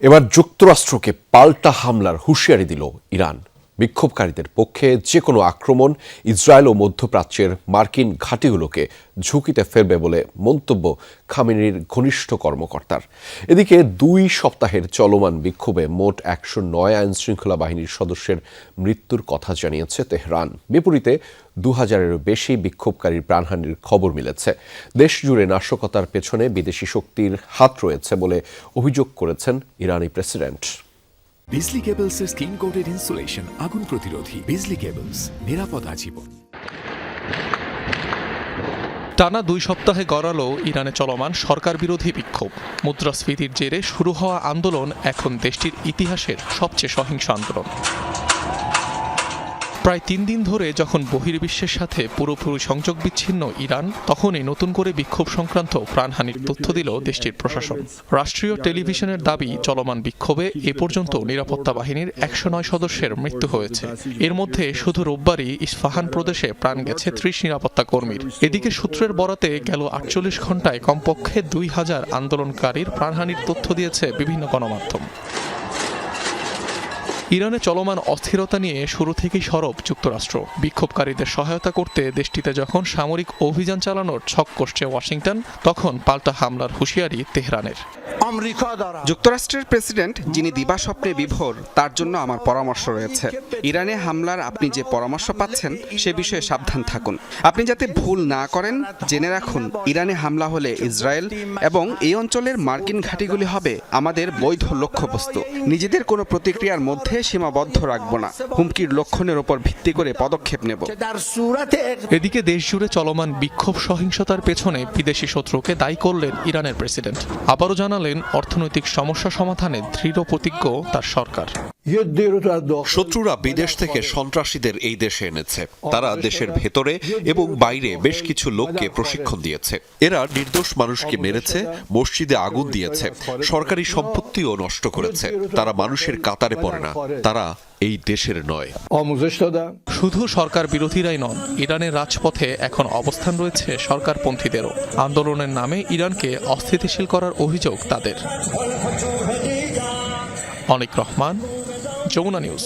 এবার যুক্তরাষ্ট্রকে পাল্টা হামলার হুঁশিয়ারি দিল ইরান। বিক্ষোভকারীদের পক্ষে যে কোনো আক্রমণ ইসরায়েল ও মধ্যপ্রাচ্যের মার্কিন ঘাঁটিগুলোকে ঝুঁকিতে ফেলবে বলে মন্তব্য খামেনির ঘনিষ্ঠ কর্মকর্তার। এদিকে দুই সপ্তাহের চলমান বিক্ষোভে মোট একশো নয় আইন শৃঙ্খলা বাহিনীর সদস্যের মৃত্যুর কথা জানিয়েছে তেহরান। বিপরীতে দু হাজারেরও বেশি বিক্ষোভকারীর প্রাণহানির খবর মিলেছে। দেশ জুড়ে নাশকতার পেছনে বিদেশি শক্তির হাত রয়েছে বলে অভিযোগ করেছেন ইরানি প্রেসিডেন্ট। বিজলি কেবলস এর স্কিন কোটেড ইনসুলেশন আগুন প্রতিরোধী। বিজলি কেবলস নিরাপদ আজীবন। টানা দুই সপ্তাহে গড়ালো ইরানে চলমান সরকার বিরোধী বিক্ষোভ। মুদ্রাস্ফীতির জেরে শুরু হওয়া আন্দোলন এখন দেশটির ইতিহাসের সবচেয়ে সহিংস আন্দোলন। প্রায় তিন দিন ধরে যখন বহির্বিশ্বের সাথে পুরোপুরি সংযোগ বিচ্ছিন্ন ইরান, তখনই নতুন করে বিক্ষোভ সংক্রান্ত প্রাণহানির তথ্য দিল দেশটির প্রশাসন। রাষ্ট্রীয় টেলিভিশনের দাবি, চলমান বিক্ষোভে এ পর্যন্ত নিরাপত্তা বাহিনীর একশো নয় সদস্যের মৃত্যু হয়েছে। এর মধ্যে শুধু রোববারই ইস্পাহান প্রদেশে প্রাণ গেছে ত্রিশ নিরাপত্তা কর্মীর। এদিকে সূত্রের বরাতে গেল আটচল্লিশ ঘন্টায় কমপক্ষে দুই হাজার আন্দোলনকারীর প্রাণহানির তথ্য দিয়েছে বিভিন্ন গণমাধ্যম। ইরানে চলমান অস্থিরতা নিয়ে শুরু থেকেই সরব যুক্তরাষ্ট্র। বিক্ষোভকারীদের সহায়তা করতে দেশটিতে যখন সামরিক অভিযান চালানোর ছক কষছে ওয়াশিংটন তখন পাল্টা হামলার হুঁশিয়ারি তেহরানের। যুক্তরাষ্ট্রের প্রেসিডেন্ট যিনি দিবাস্বপ্নে বিভোর তার জন্য আমার পরামর্শ রয়েছে। ইরানে হামলার আপনি যে পরামর্শ পাচ্ছেন সে বিষয়ে সাবধান থাকুন। আপনি যাতে ভুল না করেন জেনে রাখুন ইরানে হামলা হলে ইসরায়েল এবং এই অঞ্চলের মার্কিন ঘাঁটিগুলি হবে আমাদের বৈধ লক্ষ্যবস্তু। নিজেদের কোনো প্রতিক্রিয়ার মধ্যে সীমাবদ্ধ রাখব না। হুমকির লক্ষণের উপর ভিত্তি করে পদক্ষেপ নেব। এদিকে দেশ জুড়ে চলমান বিক্ষোভ সহিংসতার পেছনে বিদেশি শত্রুকে দায়ী করলেন ইরানের প্রেসিডেন্ট। আবারও জানালেন অর্থনৈতিক সমস্যা সমাধানে দৃঢ় প্রতিজ্ঞ তার সরকার। শত্রুরা বিদেশ থেকে সন্ত্রাসীদের এই দেশে এনেছে। তারা দেশের ভেতরে এবং বাইরে বেশ কিছু লোককে প্রশিক্ষণ দিয়েছে। এরা নির্দোষ মানুষকে মেরেছে, মসজিদে আগুন দিয়েছে, সরকারি সম্পত্তিও নষ্ট করেছে। তারা মানুষের কাতারে পড়ে না, তারা এই দেশের নয়। শুধু সরকার বিরোধীরাই নন, ইরানের রাজপথে এখন অবস্থান রয়েছে সরকারপন্থীদেরও। আন্দোলনের নামে ইরানকে অস্থিতিশীল করার অভিযোগ তাদের। অনিক রহমান যমুনা নিউজ।